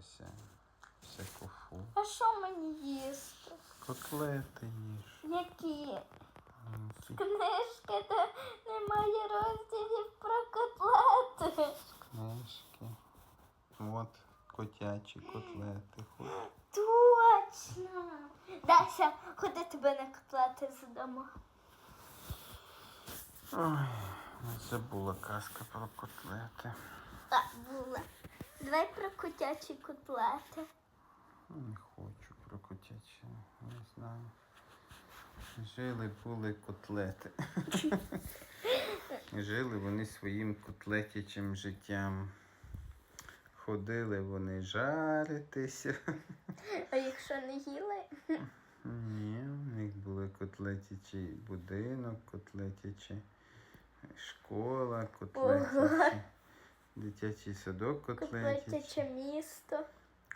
Дося. Всяку фу. А що мені їсти? Котлети ніж. Які? Ці Книжки, де немає розділів про котлети. Книжки. От котячі котлети. Хоч. Точно. Дася, ходи тебе на котлети здамо. Ой, це була казка про котлети. Так, була. Давай про котячі котлети. Не хочу про котячі, не знаю. Жили були котлети. Жили вони своїм котлетячим життям. Ходили вони жаритися. А якщо не їли? Ні, у них були котлетячий будинок, котлетяча школа, котлетячий дитячий садок. Котлетяче місто.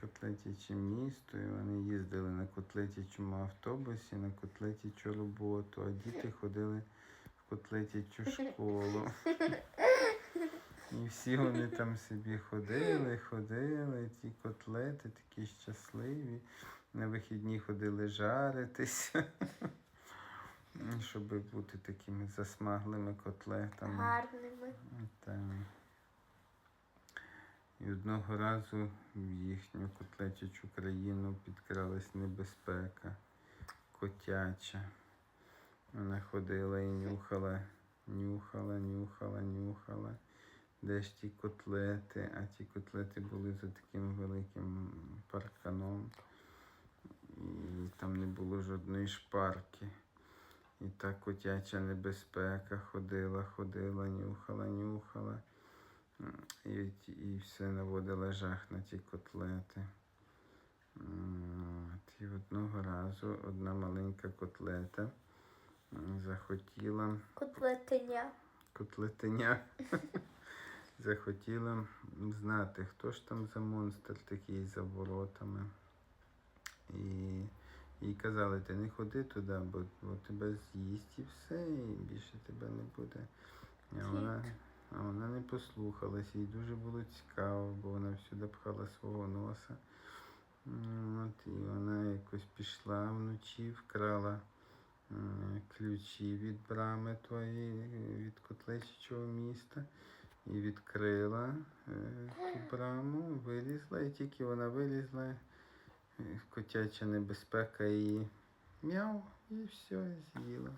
Котлетяче місто, і вони їздили на котлетячому автобусі, на котлетячу роботу, а діти ходили в котлетячу школу. І всі вони там собі ходили, ходили, ті котлети такі щасливі. На вихідні ходили жаритися, щоб бути такими засмаглими котлетами. Гарними. Так. І одного разу в їхню котлетячу країну підкралась небезпека котяча. Вона ходила і нюхала, нюхала, нюхала, нюхала. Де ж ті котлети, а ті котлети були за таким великим парканом. І там не було жодної шпарки. І та котяча небезпека ходила, ходила, нюхала, нюхала. М, І, все наводила жах на ті котлети. От, і одного разу одна маленька котлета захотіла Котлетеня. котлетеня. Захотіла знати, хто ж там за монстр такий за воротами. І їй казали, ти не ходи туди, бо, бо тебе з'їсть і все, і більше тебе не буде. А вона, а вона не послухалась, їй дуже було цікаво, бо вона всюди пхала свого носа. От, і вона якось пішла вночі, вкрала е, ключі від брами тої, е, від котлечичого міста, і відкрила е, ту браму, вилізла, і тільки вона вилізла, е, котяча небезпека її мяу і все, з'їла.